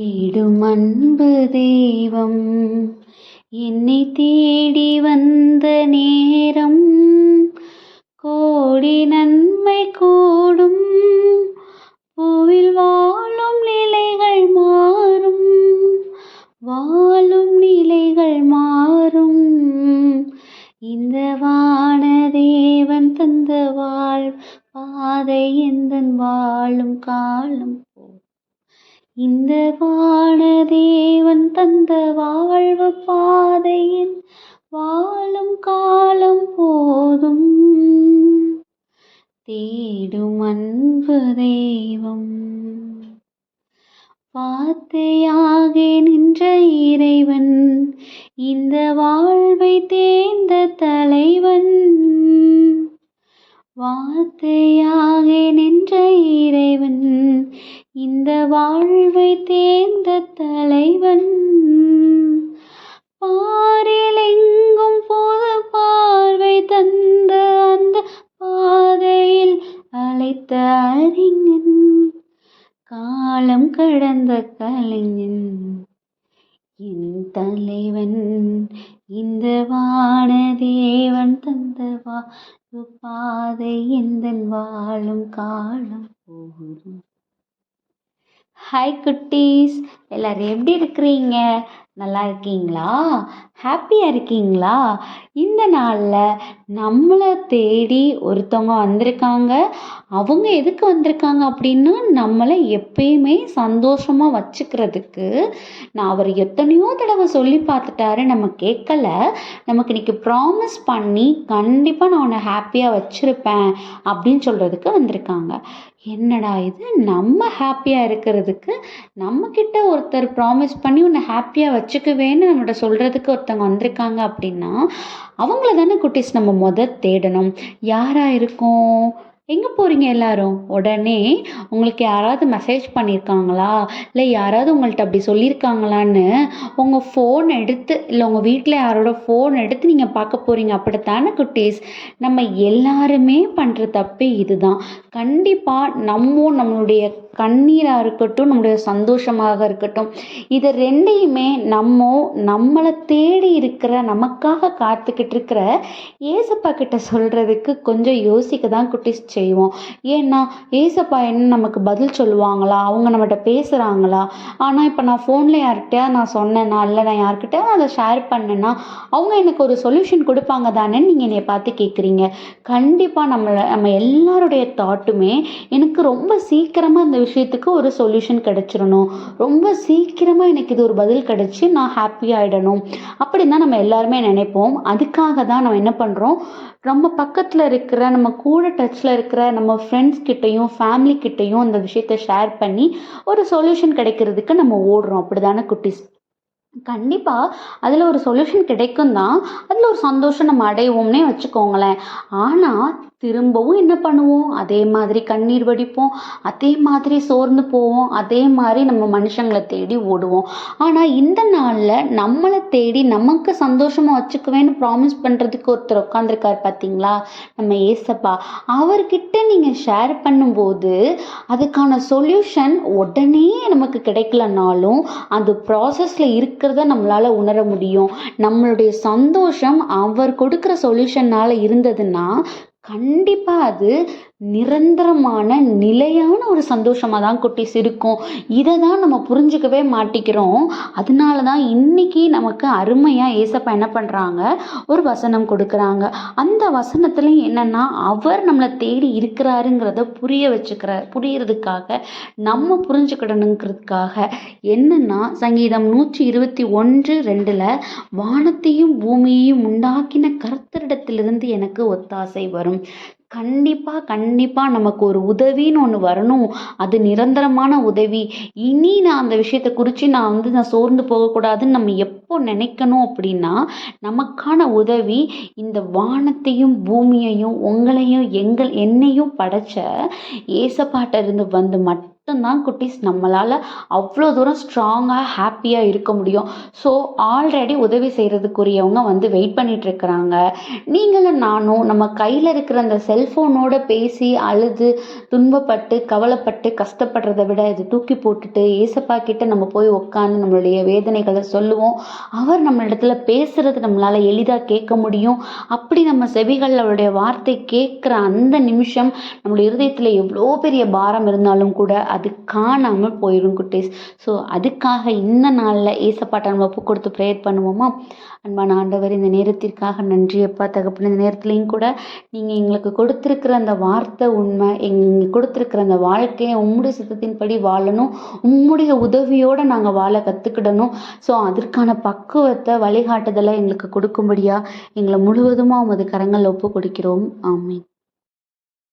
தேடும் அன்பு தெய்வம். என்னை தேடி வந்த நேரம் கோடி நன்மை கூடும். பூவில் வாழும் நிலைகள் மாறும். வாழும் நிலைகள் மாறும். இந்த வா இந்த வானதேவன் தந்த வாழ்வு பாதையில் வாழும் காலம் போதும். தேடும் அன்பு தெய்வம். வார்த்தையாக நின்ற இறைவன் இந்த வாழ்வை தேர்ந்த தலைவன். வார்த்தையாக நின்ற இறைவன் இந்த வாழ்வை தேர்ந்த தலைவன். பாரிலெங்கும் பொது பார்வை தந்த அந்த பாதையில் அழைத்த அறிஞன். காலம் கடந்த கலைஞன். என் தலைவன் இந்த வானதேவன் தந்த வாழ்வு பாதை எந்தன் வாழும் காலம்? ஹாய் குட்டீஸ். எல்லோரும் எப்படி இருக்கிறீங்க? நல்லா இருக்கீங்களா? ஹாப்பியாக இருக்கீங்களா? இந்த நாளில் நம்மளை தேடி ஒருத்தவங்க வந்திருக்காங்க. அவங்க எதுக்கு வந்திருக்காங்க அப்படின்னா நம்மளை எப்பயுமே சந்தோஷமாக வச்சுக்கிறதுக்கு. நான் அவர் எத்தனையோ தடவை சொல்லி பார்த்துட்டாரு நம்ம கேட்கல. நமக்கு இன்றைக்கி ப்ராமிஸ் பண்ணி கண்டிப்பாக நான் உன்னை ஹாப்பியாக வச்சுருப்பேன் அப்படின்னு சொல்கிறதுக்கு வந்திருக்காங்க. என்னடா இது? நம்ம ஹாப்பியாக இருக்கிறதுக்கு நம்மக்கிட்ட ஒருத்தர் ப்ராமிஸ் பண்ணி உன்னை ஹாப்பியாக வச்சுக்குவேன்னு நம்மகிட்ட சொல்கிறதுக்கு ஒருத்தவங்க வந்திருக்காங்க அப்படின்னா அவங்கள தானே குட்டீஸ் நம்ம முத தேடணும். யாராக இருக்கும்? எங்கே போகிறீங்க எல்லாரும்? உடனே உங்களுக்கு யாராவது மெசேஜ் பண்ணியிருக்காங்களா இல்லை யாராவது உங்கள்கிட்ட அப்படி சொல்லியிருக்காங்களான்னு உங்கள் ஃபோன் எடுத்து இல்லை உங்கள் வீட்டில் யாரோட ஃபோன் எடுத்து நீங்கள் பார்க்க போகிறீங்க அப்படித்தானே குட்டீஸ்? நம்ம எல்லாருமே பண்ணுற தப்பு இதுதான். கண்டிப்பாக நம்ம நம்மளுடைய கண்ணீராக இருக்கட்டும் நம்மளுடைய சந்தோஷமாக இருக்கட்டும் இது ரெண்டையுமே நம்ம நம்மளை தேடி இருக்கிற நமக்காக காத்துக்கிட்டு இருக்கிற ஏசப்பா கிட்ட சொல்கிறதுக்கு கொஞ்சம் யோசிக்க தான் குட்டீஸ் செய்வோம். ஏன்னா ஏசப்பா என்ன நமக்கு பதில் சொல்லுவாங்களா? அவங்க நம்மகிட்ட பேசுகிறாங்களா ஆனால் இப்போ நான் ஃபோனில் யார்கிட்டயா நான் சொன்னேன்னா இல்லை நான் யார்கிட்டயா அதை ஷேர் பண்ணேன்னா அவங்க எனக்கு ஒரு சொல்யூஷன் கொடுப்பாங்க தானே நீங்கள் என்னை பார்த்து கேட்குறீங்க கண்டிப்பாக நம்மளை நம்ம எல்லாருடைய தாட்டுமே எனக்கு ரொம்ப சீக்கிரமாக இந்த விஷயத்துக்கு ஒரு சொல்யூஷன் கிடச்சிடணும். ரொம்ப சீக்கிரமாக எனக்கு இது ஒரு பதில் கிடச்சி நான் ஹாப்பி ஆகிடணும் அப்படின்னு தான் நம்ம எல்லாருமே நினைப்போம். அதுக்காக தான் நம்ம என்ன பண்ணுறோம் நம்ம பக்கத்தில் இருக்கிற நம்ம கூட டச்சில் இருக்கிற இருக்கிற நம்ம ஃப்ரெண்ட்ஸ் கிட்டேயும் ஃபேமிலி கிட்டேயும் அந்த விஷயத்த ஷேர் பண்ணி ஒரு சொல்யூஷன் கிடைக்கிறதுக்கு நம்ம ஓடுறோம். அப்படி தானே குட்டிஸ்? கண்டிப்பாக அதில் ஒரு சொல்யூஷன் கிடைக்கும் தான் அதில் ஒரு சந்தோஷம் நம்ம அடைவோம்னே வச்சுக்கோங்களேன். ஆனால் திரும்பவும் என்ன பண்ணுவோம்? அதே மாதிரி கண்ணீர் வடிப்போம். அதே மாதிரி சோர்ந்து போவோம். அதே மாதிரி நம்ம மனுஷங்களை தேடி ஓடுவோம். ஆனால் இந்த நாளில் நம்மளை தேடி நமக்கு சந்தோஷமாக வச்சுக்குவேன்னு ப்ராமிஸ் பண்ணுறதுக்கு ஒருத்தர் உட்காந்துருக்கார் பார்த்தீங்களா நம்ம ஏசப்பா. அவர்கிட்ட நீங்கள் ஷேர் பண்ணும்போது அதுக்கான சொல்யூஷன் உடனே நமக்கு கிடைக்கலனாலும் அந்த ப்ராசஸில் இருக்கிறத நம்மளால் உணர முடியும். நம்மளுடைய சந்தோஷம் அவர் கொடுக்குற சொல்யூஷனால் இருந்ததுன்னா கண்டிப்பாக அது நிரந்தரமான நிலையான ஒரு சந்தோஷமாக தான் குட்டீஸ் இருக்கும் இதை தான் நம்ம புரிஞ்சுக்கவே மாட்டிக்கிறோம். அதனால தான் இன்றைக்கி நமக்கு அருமையாக ஏசப்பா என்ன பண்ணுறாங்க ஒரு வசனம் கொடுக்குறாங்க. அந்த வசனத்துலேயும் என்னென்னா அவர் நம்மளை தேடி இருக்கிறாருங்கிறத புரிய வச்சுக்கிற புரியறதுக்காக நம்ம புரிஞ்சுக்கிடணுங்கிறதுக்காக. என்னென்னா சங்கீதம் நூற்றி இருபத்தி ஒன்று ரெண்டில் வானத்தையும் பூமியையும் உண்டாக்கின கர்த்தரிடத்திலிருந்து எனக்கு ஒத்தாசை வரும். கண்டிப்பாக கண்டிப்பாக நமக்கு ஒரு உதவின்னு ஒன்று வரணும். அது நிரந்தரமான உதவி. இனி நான் அந்த விஷயத்தை குறித்து நான் வந்து நான் சோர்ந்து போகக்கூடாதுன்னு நம்ம எப்போ நினைக்கணும் அப்படின்னா நமக்கான உதவி இந்த வானத்தையும் பூமியையும் உங்களையும் எங்கள் என்னையும் படைச்ச ஏசப்பாட்டிருந்து வந்து மட்டும் மட்டும்தான் குட்டீஸ் நம்மளால் அவ்வளோ தூரம் ஸ்ட்ராங்காக ஹாப்பியாக இருக்க முடியும். ஸோ ஆல்ரெடி உதவி செய்கிறதுக்குரியவங்க வந்து வெயிட் பண்ணிகிட்ருக்குறாங்க நீங்களும் நானும் நம்ம கையில் இருக்கிற அந்த செல்ஃபோனோட பேசி அழுது துன்பப்பட்டு கவலைப்பட்டு கஷ்டப்படுறத விட இது தூக்கி போட்டுட்டு ஏசப்பா கிட்ட நம்ம போய் உட்காந்து நம்மளுடைய வேதனைகளை சொல்லுவோம். அவர் நம்ம இடத்துல பேசுகிறது நம்மளால் எளிதாக கேட்க முடியும். அப்படி நம்ம செவிகளில் அவருடைய வார்த்தை கேட்குற அந்த நிமிஷம் நம்மளுடைய இருதயத்தில் எவ்வளோ பெரிய பாரம் இருந்தாலும் கூட அது காணாமல் போயிடும் குட்டீஸ். ஸோ அதுக்காக இந்த நாளில் ஏசப்பாட்டை நம்ம ஒப்பு கொடுத்து ப்ரேயர் பண்ணுவோமா? அன்பான ஆண்டவர் இந்த நேரத்திற்காக நன்றி அப்பா தகப்பன். இந்த நேரத்துலையும் கூட நீங்கள் எங்களுக்கு கொடுத்துருக்குற அந்த வார்த்தை உண்மை எங்களுக்கு கொடுத்துருக்குற அந்த வாழ்க்கையை உம்முடைய சித்தத்தின்படி வாழணும். உம்முடைய உதவியோடு நாங்கள் வாழ கற்றுக்கிடணும் ஸோ அதற்கான பக்குவத்தை வழிகாட்டுதலை எங்களுக்கு கொடுக்கும்படியாக எங்களை முழுவதுமாக உமது கரங்களில் ஒப்பு கொடுக்கிறோம். ஆமீன்.